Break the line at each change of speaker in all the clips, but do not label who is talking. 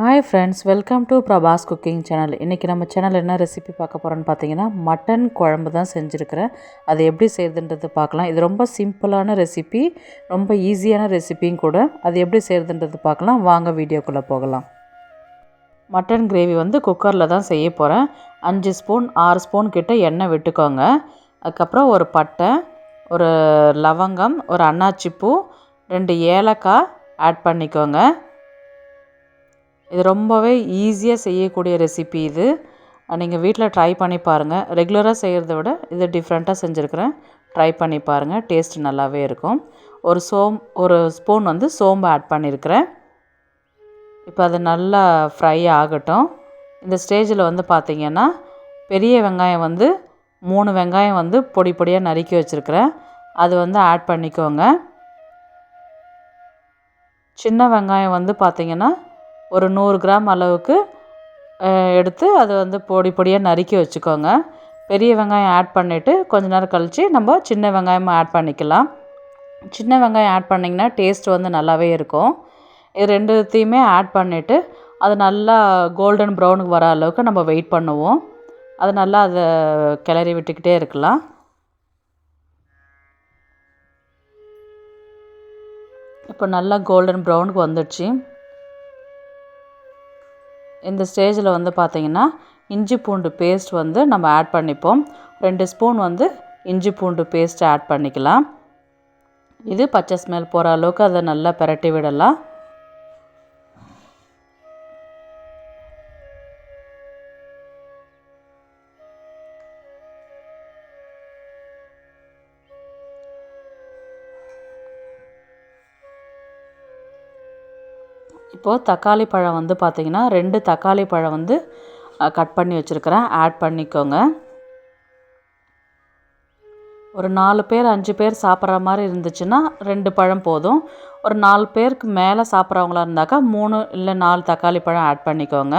Hi friends welcome to Prabhas cooking channel இன்றைக்கி நம்ம channel என்ன ரெசிபி பார்க்க போகிறோன்னு பார்த்தீங்கன்னா மட்டன் குழம்பு தான் செஞ்சுருக்கிறேன். அது எப்படி செய்கிறதுன்றது பார்க்கலாம். இது ரொம்ப சிம்பிளான ரெசிபி ரொம்ப ஈஸியான ரெசிபியும் கூட. அது எப்படி செய்கிறதுன்றது பார்க்கலாம். வாங்க வீடியோக்குள்ளே போகலாம். மட்டன் கிரேவி வந்து குக்கரில் தான் செய்ய போகிறேன் அஞ்சு ஸ்பூன் ஆறு ஸ்பூன் கிட்ட எண்ணெய் விட்டுக்கோங்க. அதுக்கப்புறம் ஒரு பட்டை ஒரு லவங்கம் ஒரு அன்னாச்சிப்பூ ரெண்டு ஏலக்காய் ஆட் பண்ணிக்கோங்க. இது ரொம்பவே ஈஸியாக செய்யக்கூடிய ரெசிபி இது. நீங்கள் வீட்டில் ட்ரை பண்ணி பாருங்கள் ரெகுலராக செய்கிறத விட இது டிஃப்ரெண்ட்டாக செஞ்சுருக்குறேன். ட்ரை பண்ணி பாருங்கள் டேஸ்ட் நல்லாவே இருக்கும். ஒரு சோம் ஒரு ஸ்பூன் வந்து சோம்பு ஆட் பண்ணியிருக்கிறேன் இப்போ அது நல்லா ஃப்ரை ஆகட்டும். இந்த ஸ்டேஜில் வந்து பார்த்திங்கன்னா பெரிய வெங்காயம் வந்து மூணு வெங்காயம் வந்து பொடி பொடியாக நறுக்கி வச்சுருக்கிறேன். அது வந்து ஆட் பண்ணிக்கோங்க. சின்ன வெங்காயம் வந்து பார்த்திங்கன்னா ஒரு நூறு கிராம் அளவுக்கு எடுத்து அதை வந்து பொடி பொடியாக நறுக்கி வச்சுக்கோங்க. பெரிய வெங்காயம் ஆட் பண்ணிவிட்டு கொஞ்ச நேரம் கழித்து நம்ம சின்ன வெங்காயமும் ஆட் பண்ணிக்கலாம். சின்ன வெங்காயம் ஆட் பண்ணிங்கன்னா டேஸ்ட் வந்து நல்லாவே இருக்கும். இது ரெண்டுத்தையுமே ஆட் பண்ணிவிட்டு அது நல்லா கோல்டன் ப்ரௌனுக்கு வர அளவுக்கு நம்ம வெயிட் பண்ணுவோம். அது நல்லா அதை கிளறி விட்டுக்கிட்டே இருக்கலாம். இப்போ நல்லா கோல்டன் ப்ரௌனுக்கு வந்துடுச்சு. இந்த ஸ்டேஜில் வந்து பார்த்திங்கன்னா இஞ்சி பூண்டு பேஸ்ட் வந்து நம்ம ஆட் பண்ணிப்போம். ரெண்டு ஸ்பூன் வந்து இஞ்சி பூண்டு பேஸ்ட் ஆட் பண்ணிக்கலாம். இது பச்சை ஸ்மெல் போகிற அளவுக்கு அதை நல்லா பிரட்டி விடலாம். இப்போது தக்காளி பழம் வந்து பார்த்திங்கன்னா ரெண்டு தக்காளி பழம் வந்து கட் பண்ணி வச்சுருக்கிறேன். ஆட் பண்ணிக்கோங்க. ஒரு நாலு பேர் அஞ்சு பேர் சாப்பிட்ற மாதிரி இருந்துச்சுன்னா ரெண்டு பழம் போதும். ஒரு நாலு பேருக்கு மேலே சாப்பிட்றவங்களா இருந்தாக்கா மூணு இல்லை நாலு தக்காளி பழம் ஆட் பண்ணிக்கோங்க.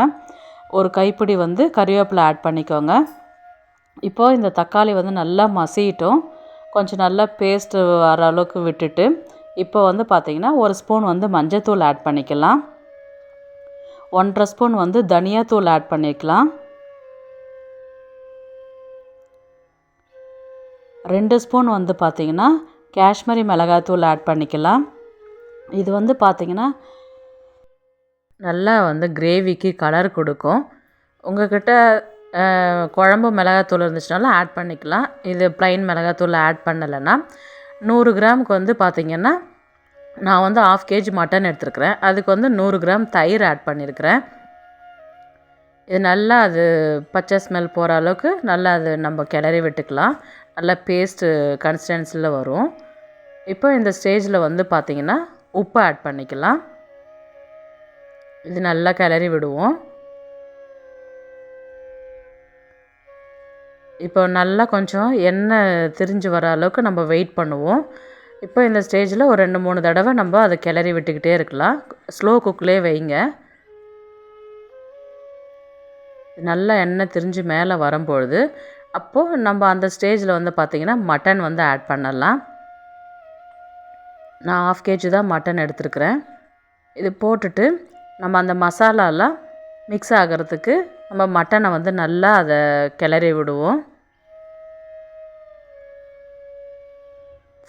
ஒரு கைப்பிடி வந்து கறிவேப்பிலை ஆட் பண்ணிக்கோங்க. இப்போது இந்த தக்காளி வந்து நல்லா மசியட்டும். கொஞ்சம் நல்லா பேஸ்ட்டு வர அளவுக்கு விட்டுட்டு இப்போ வந்து பார்த்திங்கன்னா ஒரு ஸ்பூன் வந்து மஞ்சத்தூள் ஆட் பண்ணிக்கலாம். ஒன்றரை ஸ்பூன் வந்து தனியாத்தூள் ஆட் பண்ணிக்கலாம். ரெண்டு ஸ்பூன் வந்து பார்த்திங்கன்னா காஷ்மீரி மிளகாத்தூள் ஆட் பண்ணிக்கலாம். இது வந்து பார்த்திங்கன்னா நல்லா வந்து கிரேவிக்கு கலர் கொடுக்கும். உங்கள்கிட்ட குழம்பு மிளகாத்தூள் இருந்துச்சுனாலும் ஆட் பண்ணிக்கலாம். இது ப்ளைன் மிளகாத்தூள் ஆட் பண்ணலைன்னா நூறு கிராமுக்கு வந்து பார்த்திங்கன்னா நான் வந்து ஆஃப் கேஜி மட்டன் எடுத்துருக்குறேன். அதுக்கு வந்து நூறு கிராம் தயிர் ஆட் பண்ணியிருக்கிறேன் இது நல்லா அது பச்சை ஸ்மெல் போகிற அளவுக்கு நல்லா அது நம்ம கிளறி விட்டுக்கலாம். நல்லா பேஸ்ட்டு கன்சிஸ்டன்சியில் வரும். இப்போ இந்த ஸ்டேஜில் வந்து பார்த்திங்கன்னா உப்பு ஆட் பண்ணிக்கலாம். இது நல்லா கிளறி விடுவோம். இப்போ நல்லா கொஞ்சம் எண்ணெய் திரிஞ்சு வர அளவுக்கு நம்ம வெயிட் பண்ணுவோம். இப்போ இந்த ஸ்டேஜில் ஒரு ரெண்டு மூணு தடவை நம்ம அதை கிளறி விட்டுக்கிட்டே இருக்கலாம். ஸ்லோ குக்லேயே வைங்க. நல்லா எண்ணெய் திரிஞ்சு மேலே வரும்பொழுது அப்போது நம்ம அந்த ஸ்டேஜில் வந்து பார்த்திங்கன்னா மட்டன் வந்து ஆட் பண்ணலாம். நான் ஆஃப் கேஜி தான் மட்டன் எடுத்துருக்குறேன். இது போட்டுட்டு நம்ம அந்த மசாலாலாம் மிக்ஸ் ஆகிறதுக்கு நம்ம மட்டனை வந்து நல்லா அதை கிளறி விடுவோம்.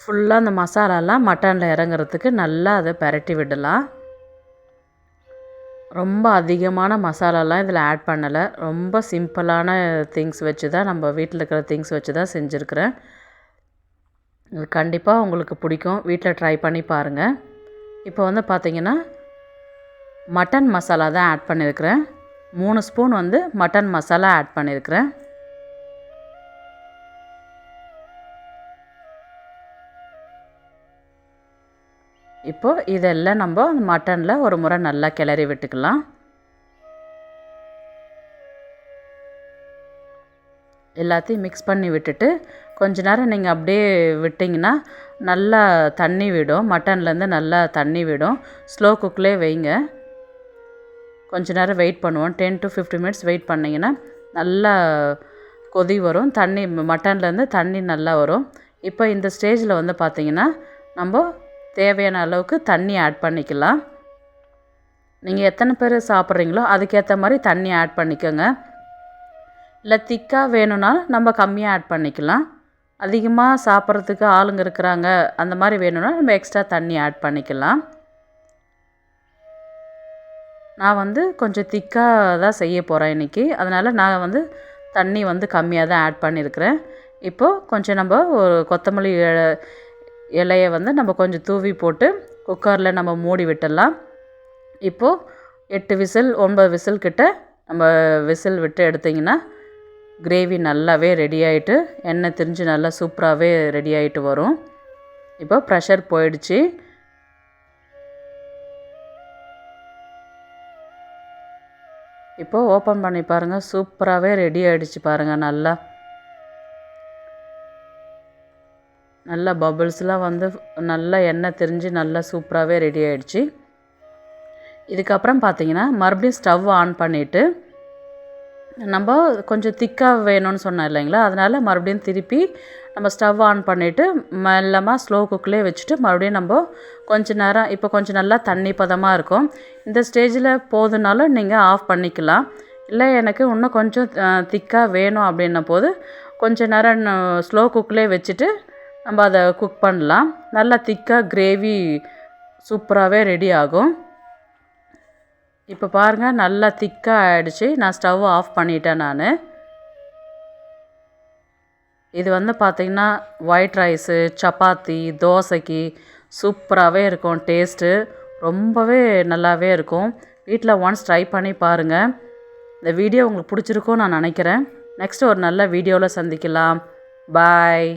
ஃபுல்லாக அந்த மசாலாலாம் மட்டனில் இறங்குறதுக்கு நல்லா அதை பரட்டி விடலாம். ரொம்ப அதிகமான மசாலாலாம் இதில் ஆட் பண்ணலை. ரொம்ப சிம்பிளான திங்ஸ் வச்சு தான் நம்ம வீட்டில் இருக்கிற திங்ஸ் வச்சு தான் செஞ்சுருக்கிறேன். இது கண்டிப்பாக உங்களுக்கு பிடிக்கும். வீட்டில் ட்ரை பண்ணி பாருங்கள் இப்போ வந்து பார்த்திங்கன்னா மட்டன் மசாலா தான் ஆட் பண்ணியிருக்கிறேன் மூணு ஸ்பூன் வந்து மட்டன் மசாலா ஆட் பண்ணியிருக்கிறேன் இப்போது இதெல்லாம் நம்ம மட்டனில் ஒரு முறை நல்லா கிளறி விட்டுக்கலாம். எல்லாத்தையும் மிக்ஸ் பண்ணி விட்டுட்டு கொஞ்ச நேரம் நீங்கள் அப்படியே விட்டிங்கன்னா நல்லா தண்ணி விடும். மட்டன்லேருந்து நல்லா தண்ணி விடும். ஸ்லோ குக்லேயே வைங்க. கொஞ்ச நேரம் வெயிட் பண்ணுவோம். Ten to fifty minutes wait பண்ணிங்கன்னா நல்லா கொதி வரும். தண்ணி மட்டன்லேருந்து தண்ணி நல்லா வரும். இப்போ இந்த ஸ்டேஜில் வந்து பார்த்திங்கன்னா நம்ம தேவையான அளவுக்கு தண்ணி ஆட் பண்ணிக்கலாம். நீங்கள் எத்தனை பேர் சாப்பிட்றீங்களோ அதுக்கேற்ற மாதிரி தண்ணி ஆட் பண்ணிக்கோங்க. இல்லை திக்காக வேணும்னா நம்ம கம்மியாக ஆட் பண்ணிக்கலாம். அதிகமாக சாப்பிட்றதுக்கு ஆளுங்க இருக்கிறாங்க அந்த மாதிரி வேணும்னா நம்ம எக்ஸ்ட்ரா தண்ணி ஆட் பண்ணிக்கலாம். நான் வந்து கொஞ்சம் திக்காக தான் செய்ய போகிறேன் இன்றைக்கி அதனால் நான் வந்து தண்ணி வந்து கம்மியாக தான் ஆட் பண்ணியிருக்கிறேன் இப்போது கொஞ்சம் நம்ம ஒரு கொத்தமல்லி இலையை வந்து நம்ம கொஞ்சம் தூவி போட்டு குக்கரில் நம்ம மூடி விட்டுடலாம். இப்போது எட்டு விசில் ஒன்பது விசில் கிட்ட நம்ம விசில் விட்டு எடுத்திங்கன்னா கிரேவி நல்லாவே ரெடி ஆகிட்டு எண்ணெய் திரிஞ்சு நல்லா சூப்பராகவே ரெடி ஆகிட்டு வரும். இப்போ ப்ரெஷர் போயிடுச்சு. இப்போது ஓப்பன் பண்ணி பாருங்கள் சூப்பராகவே ரெடி ஆகிடுச்சு பாருங்கள் நல்லா. நல்லா பபுள்ஸ்லாம் வந்து நல்லா எண்ணெய் தெரிஞ்சு நல்லா சூப்பராகவே ரெடி ஆகிடுச்சு இதுக்கப்புறம் பார்த்தீங்கன்னா மறுபடியும் ஸ்டவ் ஆன் பண்ணிவிட்டு நம்ம கொஞ்சம் திக்காக வேணும்னு சொன்னோம் இல்லைங்களா? அதனால் மறுபடியும் திருப்பி நம்ம ஸ்டவ் ஆன் பண்ணிவிட்டு மெல்லமாக ஸ்லோ குக்கிலே வச்சுட்டு மறுபடியும் நம்ம கொஞ்ச நேரம் இப்போ கொஞ்சம் நல்லா தண்ணி பதமாக இருக்கும். இந்த ஸ்டேஜில் போதுனாலும் நீங்கள் ஆஃப் பண்ணிக்கலாம். இல்லை எனக்கு இன்னும் கொஞ்சம் திக்காக வேணும் அப்படின்ன போது கொஞ்ச நேரம் ஸ்லோ குக்கிலே வச்சுட்டு நம்ம அதை குக் பண்ணலாம். நல்லா திக்காக கிரேவி சூப்பராகவே ரெடி ஆகும். இப்போ பாருங்கள் நல்லா திக்காக ஆயிடுச்சு. நான் ஸ்டவ் ஆஃப் பண்ணிட்டேன் நான். இது வந்து பார்த்திங்கன்னா ஒயிட் ரைஸு சப்பாத்தி தோசைக்கு சூப்பராகவே இருக்கும் டேஸ்ட்டு ரொம்பவே நல்லாவே இருக்கும். வீட்டில் ஒன்ஸ் ட்ரை பண்ணி பாருங்கள் இந்த வீடியோ உங்களுக்கு பிடிச்சிருக்கும்னு நான் நினைக்கிறேன். நெக்ஸ்ட் ஒரு நல்ல வீடியோவில் சந்திக்கலாம். பாய்